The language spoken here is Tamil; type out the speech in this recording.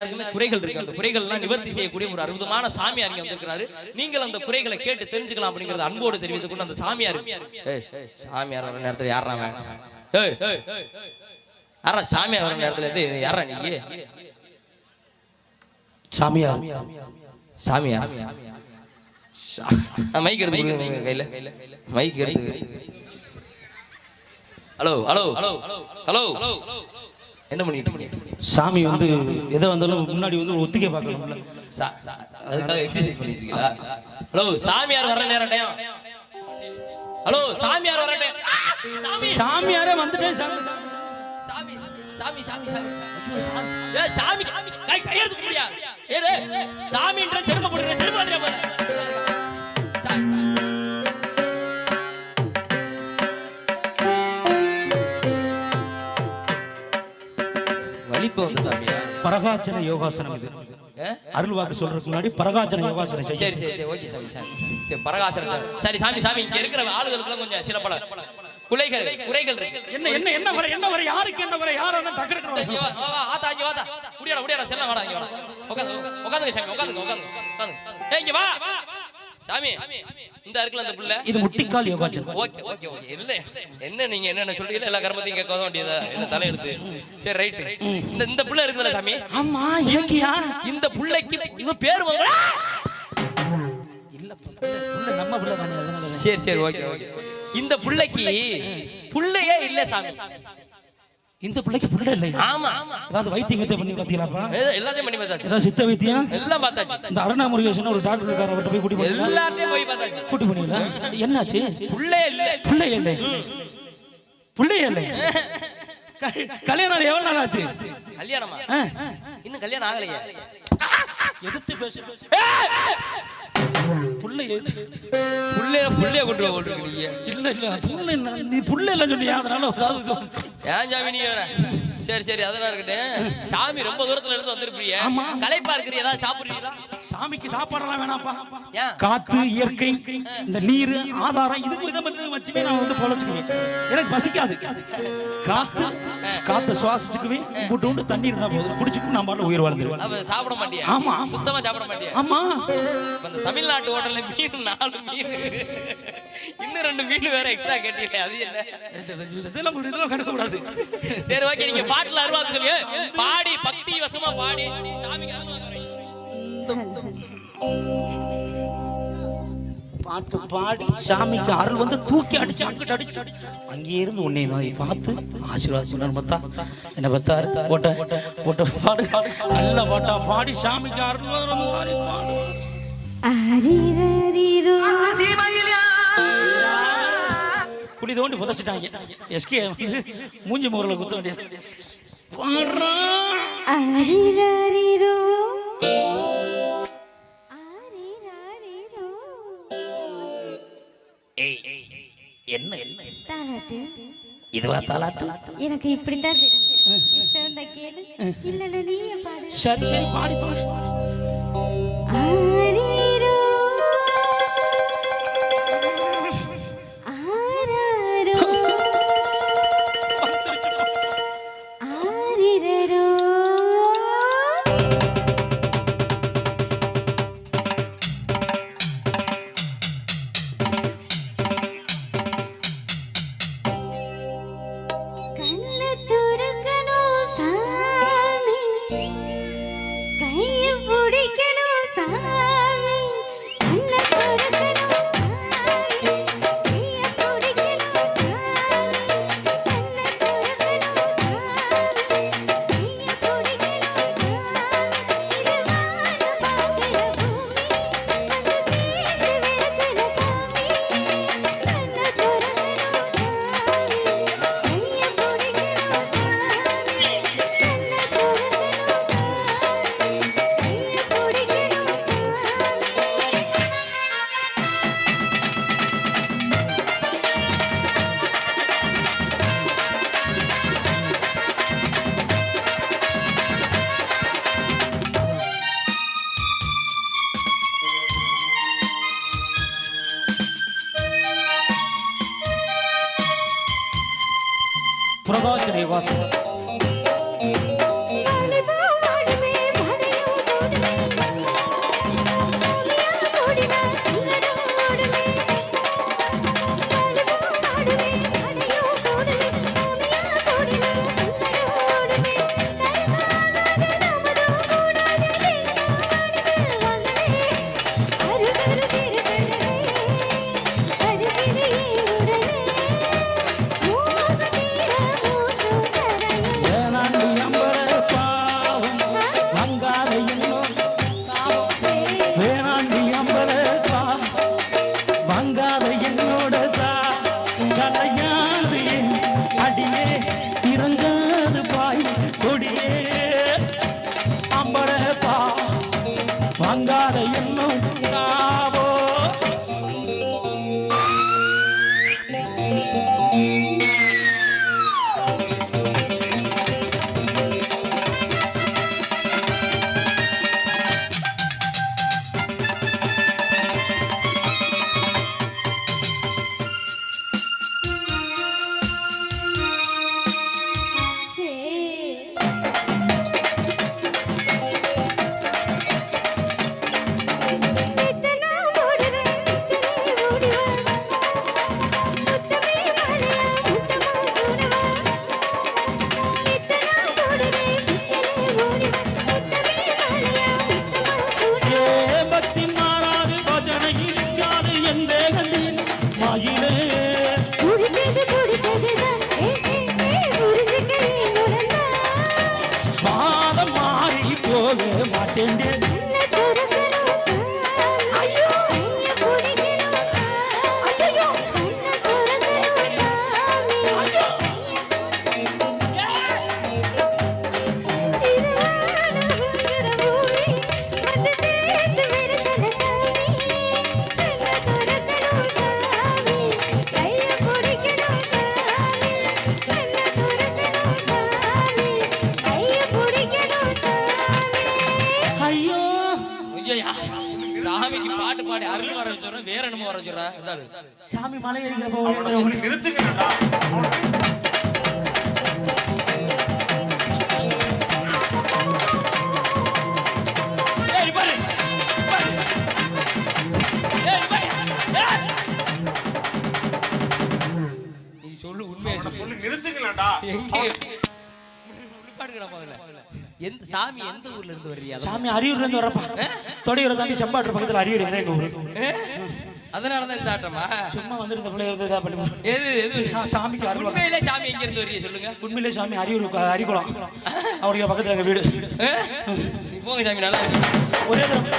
குறைகள் இருக்கு. அந்த குறைகள் எல்லாம் நிவர்த்தி செய்யக்கூடிய ஒரு அற்புதமான சாமியார் இங்க வந்திருக்கிறாரு. நீங்கள் அந்த குறைகளை கேட்டு தெரிஞ்சுக்கலாம் அப்படிங்கறது அன்போடு தெரிவித்துக் கொண்டு அந்த சாமியார் சாமியார் வர நேரத்துல யாராம யாரா சாமியார் வர நேரத்துல இது யாரா நீ? சாமியார். சாமியார். மைக் எடுத்து கையில. மைக் எடுத்து. ஹலோ ஹலோ ஹலோ ஹலோ என்ன பண்ணிட்டு? சாமி வந்து எதை வந்தாலும் முன்னாடி வந்து ஒரு ஒத்திகை பார்க்கணும்ல அதுக்காக எக்ஸசைஸ் ஹலோ சாமியார் வர நேரம் டைம் ஹலோ சாமியார் வர டைம் சாமியாரே வந்துட்டேன் சாமி. சாமி சாமி சாமி சாமி சாமி. ஏ சாமி கை கையெடுத்து முடியா ஏ டேய், சாமின்ற பரகாச்சன யோகாசனம் இது ஏ? அருள் வாக்கு சொல்றதுக்கு முன்னாடி பரகாச்சன யோகாசனம் சரி சரி ஓகே சாமி சாமி சரி பரகாசனம். சரி சாமி சாமி இங்க இருக்கிற ஆளுகளுக்குலாம் கொஞ்சம் சில பல குலைகள் குறைகள் என்ன என்ன என்ன வர என்ன வர யாருக்கு என்ன வர யாரா இருந்தா டக்கு டக்குனு வர இங்க வா, வா, வா, ஆத்தா, இங்க வாத்தா. முடியாடா, முடியாடா, செல்லம் வாடா, இங்க வாடா. உட்காந்து, உட்காந்து, உட்காந்துங்க சாமி, உட்காந்துங்க, உட்காந்துங்க, உட்காந்துங்க. ஏய், இங்க வா. சாமி, இந்த இருக்குல்ல அந்த புள்ள? இது முட்டிக்கால் யோகாசனம் ஓகே, ஓகே, ஓகே. இல்ல, என்ன நீங்க என்னென்ன சொல்றீங்களோ எல்லா கர்மத்தையும் கேட்க வேண்டியதா என்ன தலையெழுத்து சரி ரைட் இந்த இந்த புள்ள இருக்குல்ல சாமி? ஆமா இலக்கியா இந்த புள்ளைக்கு இவ பேர் வந்து இல்ல புள்ள நம்ம புள்ள. சரி சரி ஓகே ஓகே. இந்த புள்ளைக்கு புள்ளையே இல்ல சாமி. இந்த பிள்ளைக்கு புள்ள இல்லை ஆமா. அதாவது வைத்தியம் கீத்தியம் பண்ணி பாத்தீங்களாப்பா ஏதோ எல்லாத்தையும் பண்ணி பார்த்தாச்சு. ஏதாவது சித்த வைத்தியம்? எல்லாம் பார்த்தாச்சு. இந்த அருணா முருகேசன் ஒரு டாக்டர் இருக்காரு அவர்கிட்ட போய் கூட்டி எல்லாத்தையும் போய் பார்த்தாச்சு. கூட்டி போனீங்களா? என்னாச்சு? புள்ளையே இல்ல. பிள்ளை இல்லை. பிள்ளை இல்லை. கல்யாணம் எவ்வளவு நாள் ஆச்சு கல்யாணமா இன்னும் கல்யாணம் ஆகலையே. எதிர்த்து பேசு புள்ளை எதிர்த்து புள்ளைய புள்ளைய கொண்டு வா கொண்டு இல்ல இல்ல புள்ள நீ புள்ள இல்ல சொன்னியா? அதனால அதாவது இது- ஏன் சாமி நீ வேற? சரி சரி அதெல்லாம் இருக்கட்டும். சாமி ரொம்ப தூரத்துல இருந்து வந்திருப்பீங்க. களைப்பா இருக்கிறீ ஏதாவது சாப்பிடுறீங்களா? சாமிக்கு சாப்பாடெல்லாம் வேணாப்பா காத்து இயற்கை இந்த நீர் ஆதாரம் இதுக்கு இதை மட்டும் வச்சுமே நான் வந்து பொழைச்சுக்குவேன் எனக்கு பசிக்காது. காத்து காத்து சுவாசிச்சுக்குவேன் போட்டு உண்டு தண்ணி இருந்தா போதும். குடிச்சுக்கும் நான் பாட்டு உயிர் வாழ்ந்துருவேன். சாப்பிட மாட்டியா? ஆமா. சுத்தமா சாப்பிட மாட்டியா? ஆமா. தமிழ்நாட்டு ஹோட்டல்ல மீன் நாலு மீன். இன்னும் ரெண்டு மீன் வேற எக்ஸ்ட்ரா கேட்டீங்களே அது என்ன? இதெல்லாம் இதெல்லாம் கடுக்க கூடாது சரி ஓகே நீங்க பாட்டுல அருவாக்கு சொல்லி பாடி பக்தி வசமா பாடி. சாமிக்கு அருள்வாக்கு வைங்க. பாட்டு பாடி சாமிக்கு அருள் வந்து தூக்கி அடிச்சு அங்கிட்டு அடிச்சு அங்கே இருந்து உன்னை நான் பார்த்து ஆசீர்வாதம் பார்த்தா என்ன பார்த்தாரு ஓட்ட ஓட்ட பாடு. நல்ல பாட்டா பாடி சாமிக்கு அருள். குழி தோண்டி புதைச்சிட்டாங்க. எஸ்கே மூஞ்சி முகரில் குத்த வேண்டியது. பாடுறா. ஏய், என்ன? என்ன என்ன? தாலாட்டு. இதுவா தாலாட்டு? எனக்கு இப்படித்தான் தெரியும் இஷ்டம் இருந்தா கேளு. இல்லைன்னா நீயே பாடு. சரி சரி பாடி பாடி. પ્રવચન એવા சொல்றேன் வேற என்னமோ வர இந்தாரு. சாமி மலை ஏறிக்கிறப்ப ஏய், பாரு. பாரு. ஏய், பாரு. ஏய். நீ சொல்லு உண்மையை சொல்லு நிறுத்துங்களேன்டா எங்கே உள்பாடுகிறா முதல்ல. எந்த சாமி எந்த ஊர்ல இருந்து வர்றியா சாமி அரியூர்ல இருந்து வரப்பா. தொடையூரை தாண்டி செம்பாட்டு பக்கத்துல அரியூர் அதான் எங்க ஊரு? அதனாலதான் இந்த ஆட்டமா? சும்மா வந்து இந்த பிள்ளை வந்து இதா பண்ணி எது எது? சாமிக்கு அருள். உண்மையிலே சாமி எங்க இருந்து வர்றீங்க சொல்லுங்க. உண்மையிலே சாமி அரியூர் அரிக்குளம் அவருக்கு பக்கத்துல எங்க வீடு. போங்க சாமி நல்லா இருக்கு. ஒரே தடவை.